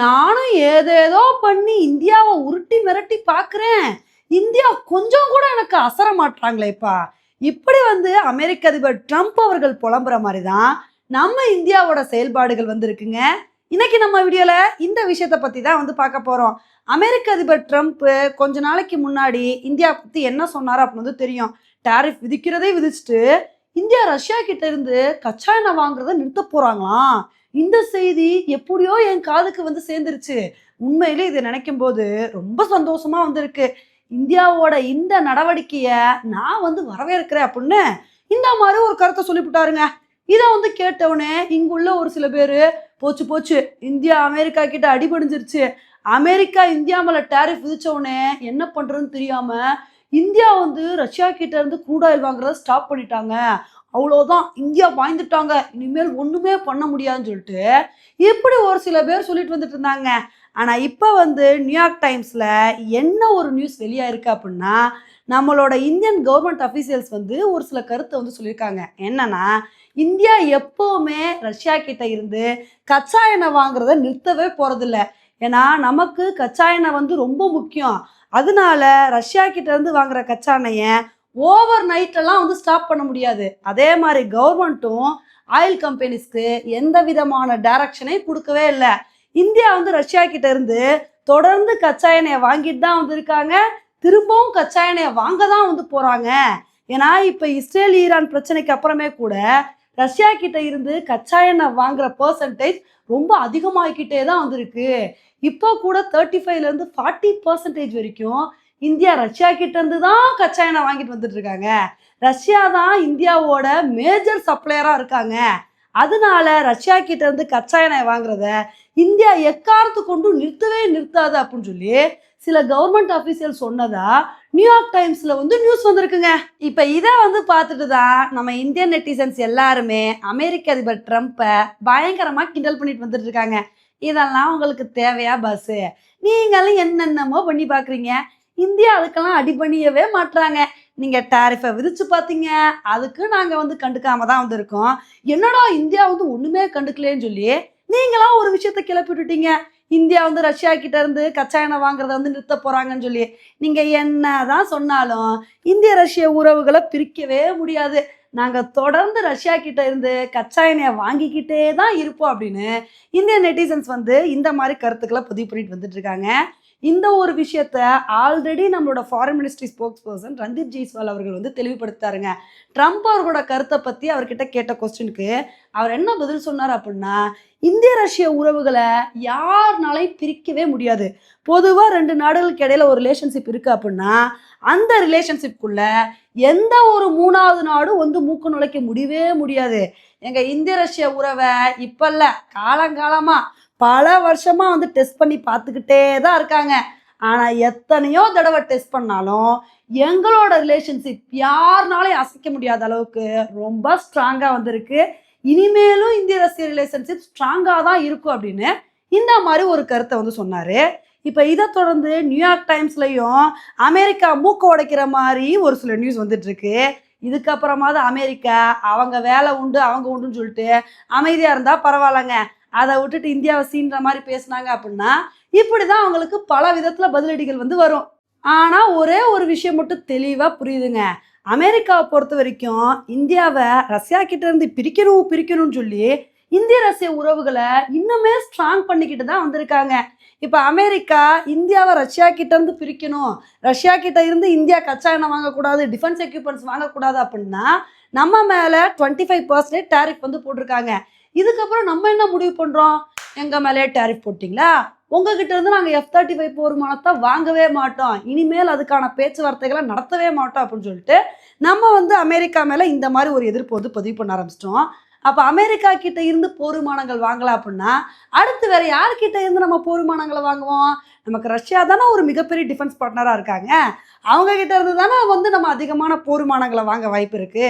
நானும் ஏதேதோ பண்ணி இந்தியாவை உருட்டி மிரட்டி பார்க்குறேன். இந்தியா கொஞ்சம் கூட எனக்கு அசர மாட்டாங்களேப்பா இப்படி வந்து அமெரிக்க அதிபர் ட்ரம்ப் அவர்கள் புலம்புற மாதிரி தான் நம்ம இந்தியாவோட செயல்பாடுகள் வந்திருக்குங்க. இன்னைக்கு நம்ம வீடியோவில் இந்த விஷயத்தை பற்றி தான் வந்து பார்க்க போகிறோம் அமெரிக்க அதிபர் ட்ரம்ப் கொஞ்ச நாளைக்கு முன்னாடி இந்தியா பற்றி என்ன சொன்னார் அப்படின்னு வந்து தெரியும். டாரிஃப் விதிக்கிறதே விதிச்சுட்டு இந்தியா ரஷ்யா கிட்ட இருந்து கச்சா எண்ணெய் வாங்குறத நிறுத்த போகிறாங்களாம் இந்த செய்தி எப்படியோ என் காதுக்கு வந்து சேர்ந்துருச்சு. உண்மையிலே இதை நினைக்கும் போது ரொம்ப சந்தோஷமா வந்திருக்கு. இந்தியாவோட இந்த நடவடிக்கையை நான் வந்து வரவேற்கிறேன் அப்படின்னு இந்த மாதிரி ஒரு கருத்தை சொல்லிவிட்டாருங்க இதை வந்து கேட்டவுடனே இங்குள்ள ஒரு சில பேர் போச்சு போச்சு. இந்தியா அமெரிக்கா கிட்ட அடிபடிஞ்சிருச்சு அமெரிக்கா இந்தியா மேல டேரிஃப் விதிச்சவுடனே என்ன பண்றதுன்னு தெரியாம இந்தியா வந்து ரஷ்யா கிட்ட இருந்து crude ஆயில் வாங்குறத ஸ்டாப் பண்ணிட்டாங்க. அவ்வளோதான் இந்தியா வாய்ந்துட்டாங்க இனிமேல் ஒன்றுமே பண்ண முடியாதுன்னு சொல்லிட்டு இப்படி ஒரு சில பேர் சொல்லிட்டு வந்துட்டு இருந்தாங்க. ஆனால் இப்போ வந்து நியூயார்க் டைம்ஸில் என்ன ஒரு நியூஸ் வெளியாயிருக்கு அப்படின்னா நம்மளோட இந்தியன் கவர்மெண்ட் அஃபீஷியல்ஸ் வந்து ஒரு சில கருத்தை வந்து சொல்லியிருக்காங்க. என்னன்னா இந்தியா எப்போவுமே ரஷ்யா கிட்ட இருந்து கச்சா எண்ணெய் வாங்குறத நிறுத்தவே போகிறதில்ல ஏன்னா நமக்கு கச்சா எண்ணெய் வந்து ரொம்ப முக்கியம். அதனால ரஷ்யா கிட்ட இருந்து வாங்குற கச்சா எண்ணெயை ஓவர் நைட்டெல்லாம் வந்து ஸ்டாப் பண்ண முடியாது. அதே மாதிரி கவர்மெண்ட்டும் ஆயில் கம்பெனிஸ்க்கு எந்த விதமான டைரக்ஷனையும் கொடுக்கவே இல்லை. இந்தியா வந்து ரஷ்யா கிட்ட இருந்து தொடர்ந்து கச்சா எண்ணெயை வாங்கிட்டு தான் வந்து இருக்காங்க திரும்பவும் கச்சா எண்ணெயை வாங்க தான் வந்து போகிறாங்க ஏன்னா இப்போ இஸ்ரேல் ஈரான் பிரச்சனைக்கு அப்புறமே கூட ரஷ்யா கிட்ட இருந்து கச்சா எண்ணெய் வாங்குற பர்சன்டேஜ் ரொம்ப அதிகமாகிக்கிட்டே தான் வந்திருக்கு. இப்போ கூட தேர்ட்டி ஃபைவ்லேருந்து ஃபார்ட்டி பர்சன்டேஜ் வரைக்கும் இந்தியா ரஷ்யா கிட்ட இருந்து தான் கச்சா எண்ணெய் வாங்கிட்டு வந்துட்டு இருக்காங்க ரஷ்யா தான் இந்தியாவோட மேஜர் சப்ளையராக இருக்காங்க. அதனால ரஷ்யா கிட்ட இருந்து கச்சா எண்ணெய் வாங்குறத இந்தியா எக்காரத்து கொண்டு நிறுத்தவே நிறுத்தாது அப்படின்னு சொல்லி சில கவர்மெண்ட் அஃபீஷியல் சொன்னதா நியூயார்க் டைம்ஸில் வந்து நியூஸ் வந்திருக்குங்க. இப்போ இதை வந்து பார்த்துட்டு தான் நம்ம இந்தியன் நெட்டிசன்ஸ் எல்லாருமே அமெரிக்க அதிபர் ட்ரம்ப்பை பயங்கரமாக கிண்டல் பண்ணிட்டு வந்துட்டு இருக்காங்க இதெல்லாம் உங்களுக்கு தேவையா பஸ்ஸு நீங்களும் என்னென்னமோ பண்ணி பார்க்குறீங்க. இந்தியா அதுக்கெல்லாம் அடிபணியவே மாட்றாங்க. நீங்க டாரிஃபை விதிச்சு பார்த்தீங்க அதுக்கு நாங்க வந்து கண்டுக்காம தான் வந்திருக்கோம். என்னடா இந்தியா வந்து ஒண்ணுமே கண்டுக்கலேன்னு சொல்லி நீங்களாம் ஒரு விஷயத்த கிளப்பி விட்டுட்டீங்க. இந்தியா வந்து ரஷ்யா கிட்ட இருந்து கச்சா எண்ணெய் வாங்குறத வந்து நிறுத்த போறாங்கன்னு சொல்லி நீங்க என்னதான் சொன்னாலும் இந்திய ரஷ்ய உறவுகளை பிரிக்கவே முடியாது. நாங்க தொடர்ந்து ரஷ்யா கிட்ட இருந்து கச்சா எண்ணெயை வாங்கிக்கிட்டே தான் இருப்போம் அப்படின்னு இந்திய நெட்டிசன்ஸ் வந்து இந்த மாதிரி கருத்துக்களை பதிவு பண்ணிட்டு வந்துட்டு இருக்காங்க. இந்த ஒரு விஷயத்த ஆல்ரெடி நம்மளோட foreign ministry spokesperson Randeep Jaiswal அவர்கள் வந்து தெளிவுபடுத்தாருங்க ட்ரம்ப் அவர்களோட கருத்தை பற்றி அவர்கிட்ட கேட்ட கொஸ்டினுக்கு அவர் என்ன பதில் சொன்னார் அப்படின்னா இந்திய ரஷ்ய உறவுகளை யாருனாலையும் பிரிக்கவே முடியாது. பொதுவாக ரெண்டு நாடுகளுக்கு இடையில ஒரு ரிலேஷன்ஷிப் இருக்கு அப்படின்னா அந்த ரிலேஷன்ஷிப்குள்ள எந்த ஒரு மூணாவது நாடும் வந்து மூக்கு நுழைக்க முடியவே முடியாது. எங்க இந்திய ரஷ்ய உறவை இப்ப இல்ல காலங்காலமா பல வருஷமா வந்து டெஸ்ட் பண்ணி பார்த்துக்கிட்டே தான் இருக்காங்க. ஆனால் எத்தனையோ தடவை டெஸ்ட் பண்ணாலும் எங்களோட ரிலேஷன்ஷிப் யாருனாலையும் அசைக்க முடியாத அளவுக்கு ரொம்ப ஸ்ட்ராங்காக வந்திருக்கு. இனிமேலும் இந்திய ரஷ்ய ரிலேஷன்ஷிப் ஸ்ட்ராங்காக தான் இருக்கும் அப்படின்னு இந்த மாதிரி ஒரு கருத்தை வந்து சொன்னார். இப்போ இதை தொடர்ந்து நியூயார்க் டைம்ஸ்லையும் அமெரிக்கா மூக்க உடைக்கிற மாதிரி ஒரு சில நியூஸ் வந்துட்டுருக்கு. இதுக்கப்புறமா தான் அமெரிக்கா அவங்க வேலை உண்டு அவங்க உண்டுன்னு சொல்லிட்டு அமைதியாக இருந்தால் பரவாயில்லங்க. அதை விட்டுட்டு இந்தியாவை சீன்ற மாதிரி பேசுனாங்க அப்படின்னா இப்படி தான் அவங்களுக்கு பல விதத்தில் பதிலடிகள் வந்து வரும். ஆனால் ஒரே ஒரு விஷயம் மட்டும் தெளிவாக புரியுதுங்க. அமெரிக்காவை பொறுத்த வரைக்கும் இந்தியாவை ரஷ்யா கிட்ட இருந்து பிரிக்கணும் பிரிக்கணும்னு சொல்லி இந்திய ரஷ்ய உறவுகளை இன்னுமே ஸ்ட்ராங் பண்ணிக்கிட்டு தான் வந்திருக்காங்க. இப்போ அமெரிக்கா இந்தியாவை ரஷ்யா கிட்ட இருந்து பிரிக்கணும் ரஷ்யா கிட்ட இருந்து இந்தியா கச்சா எண்ணெய் வாங்கக்கூடாது டிஃபென்ஸ் எக்யூப்மெண்ட்ஸ் வாங்கக்கூடாது அப்படின்னா நம்ம மேலே டுவெண்ட்டி ஃபைவ் பர்சன்டேஜ் டேரிஃப் வந்து போட்டிருக்காங்க. இதுக்கப்புறம் நம்ம என்ன முடிவு பண்ணுறோம் எங்கள் மேலே டேரிஃப் போட்டிங்களா? உங்ககிட்ட இருந்து நாங்கள் எஃப் தேர்ட்டி ஃபைவ் போர்மானத்தை வாங்கவே மாட்டோம். இனிமேல் அதுக்கான பேச்சுவார்த்தைகளை நடத்தவே மாட்டோம் அப்படின்னு சொல்லிட்டு நம்ம வந்து அமெரிக்கா மேலே இந்த மாதிரி ஒரு எதிர்ப்பு வந்து பதிவு பண்ண ஆரம்பிச்சிட்டோம். அப்போ அமெரிக்கா கிட்ட இருந்து போருமானங்கள் வாங்கலாம் அப்படின்னா அடுத்து வேற யார்கிட்ட இருந்து நம்ம போருமானங்களை வாங்குவோம்? நமக்கு ரஷ்யா தானே ஒரு மிகப்பெரிய டிஃபென்ஸ் பார்ட்னராக இருக்காங்க. அவங்க கிட்ட இருந்து தானே வந்து நம்ம அதிகமான போருமானங்களை வாங்க வாய்ப்பு இருக்கு.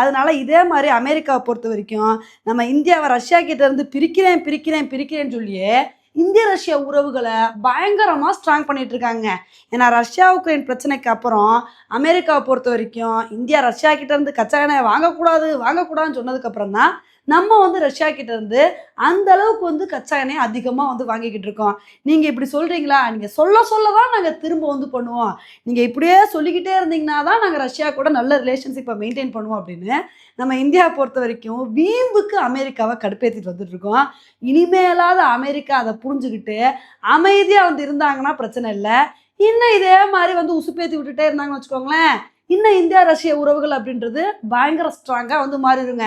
அதனால இதே மாதிரி அமெரிக்காவை பொறுத்த வரைக்கும் நம்ம இந்தியாவை ரஷ்யா கிட்ட இருந்து பிரிக்கிறேன் பிரிக்கிறேன் பிரிக்கிறேன்னு சொல்லியே இந்திய ரஷ்யா உறவுகளை பயங்கரமாக ஸ்ட்ராங் பண்ணிட்டு இருக்காங்க ஏன்னா ரஷ்யா உக்ரைன் பிரச்சனைக்கு அப்புறம் அமெரிக்காவை பொறுத்த வரைக்கும் இந்தியா ரஷ்யா கிட்ட இருந்து கச்சா எண்ணெய் வாங்கக்கூடாது வாங்கக்கூடாதுன்னு சொன்னதுக்கப்புறம் தான் நம்ம வந்து ரஷ்யா கிட்ட இருந்து அந்த அளவுக்கு வந்து கச்சா எண்ணெய் அதிகமாக வந்து வாங்கிக்கிட்டு இருக்கோம். நீங்கள் இப்படி சொல்கிறீங்களா நீங்கள் சொல்ல சொல்ல தான் நாங்கள் திரும்ப வந்து பண்ணுவோம். நீங்கள் இப்படியே சொல்லிக்கிட்டே இருந்தீங்கன்னா தான் நாங்கள் ரஷ்யா கூட நல்ல ரிலேஷன்ஷிப்பை மெயின்டைன் பண்ணுவோம் அப்படின்னு நம்ம இந்தியா பொறுத்த வரைக்கும் வீம்புக்கு அமெரிக்காவை கடுப்பேற்றிட்டு வந்துட்டு இருக்கோம். இனிமேலாவது அமெரிக்கா அதை புரிஞ்சுக்கிட்டு அமைதியாக வந்து இருந்தாங்கன்னா பிரச்சனை இல்லை. இன்னும் இதே மாதிரி வந்து உசுப்பேத்தி விட்டுட்டே இருந்தாங்கன்னு வச்சுக்கோங்களேன். இன்னும் இந்தியா ரஷ்ய உறவுகள் அப்படின்றது பயங்கர ஸ்ட்ராங்காக வந்து மாறிடுங்க.